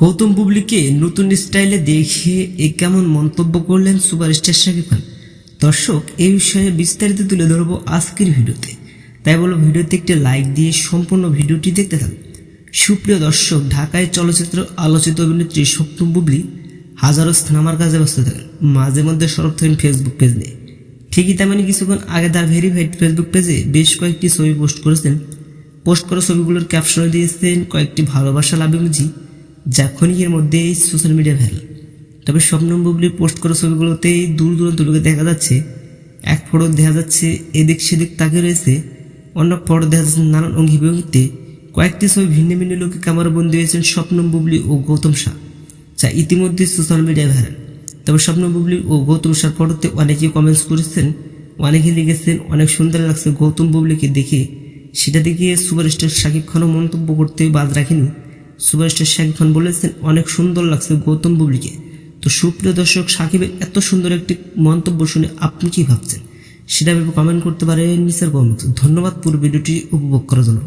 গৌতম বুবলিকে নতুন স্টাইলে দেখে এ কেমন মন্তব্য করলেন সুপারস্টার শাকিব খান। দর্শক এই বিষয়ে বিস্তারিত তুলে ধরবো আজকের ভিডিওতে। তাই বলো, ভিডিওতে একটি লাইক দিয়ে সম্পূর্ণ ভিডিওটি দেখতে থাকুন। সুপ্রিয় দর্শক, ঢাকায় চলচ্চিত্র আলোচিত অভিনেত্রী সপ্তম বুবলি হাজারো সিনেমার কাজে ব্যস্ত থাকেন। মাঝে মধ্যে সরব থাকেন ফেসবুক পেজ নিয়ে। ঠিকই তেমনি কিছুক্ষণ আগে তার ভেরিফাইড ফেসবুক পেজে বেশ কয়েকটি ছবি পোস্ট করেছেন। পোস্ট করা ছবিগুলোর ক্যাপশনে দিয়েছেন কয়েকটি ভালোবাসা লাভ ইমোজি যা ক্ষণিকের মধ্যেই সোশ্যাল মিডিয়া ভাইরাল তবে স্বপ্নম বুবলির পোস্ট করা ছবিগুলোতে দূর দূরান্ত লোকে দেখা যাচ্ছে। এক ফটো দেখা যাচ্ছে, এদিক সেদিক তাকে রয়েছে। অন্য ফটো দেখা যাচ্ছে নানান অঙ্গি ভঙ্গিতে কয়েকটি ছবি ভিন্ন ভিন্ন লোকে ক্যামেরা বন্দী হয়েছেন স্বপ্নম বুবলি ও গৌতম শাহ, যা ইতিমধ্যে সোশ্যাল মিডিয়ায় ভাইরাল তবে স্বপ্ন বুবলি ও গৌতম শাহর ফটোতে অনেকেই কমেন্টস করেছেন অনেকে লিখেছেন, অনেক সুন্দর লাগছে গৌতম বুবলিকে দেখে। সেটা দেখে সুপারস্টার শাকিব খানও মন্তব্য করতে বাদ রাখেনি। সুপারস্টার শেখ খান বলেছেন, অনেক সুন্দর লাগছে গৌতম বুবলিকে। তো সুপ্রিয় দর্শক, সাকিবের এত সুন্দর একটি মন্তব্য শুনে আপনি কি ভাবছেন? সেটা ভেবে কমেন্ট করতে পারেন নিচের কমেন্ট ধন্যবাদ পুরো ভিডিওটি উপভোগ করার জন্য।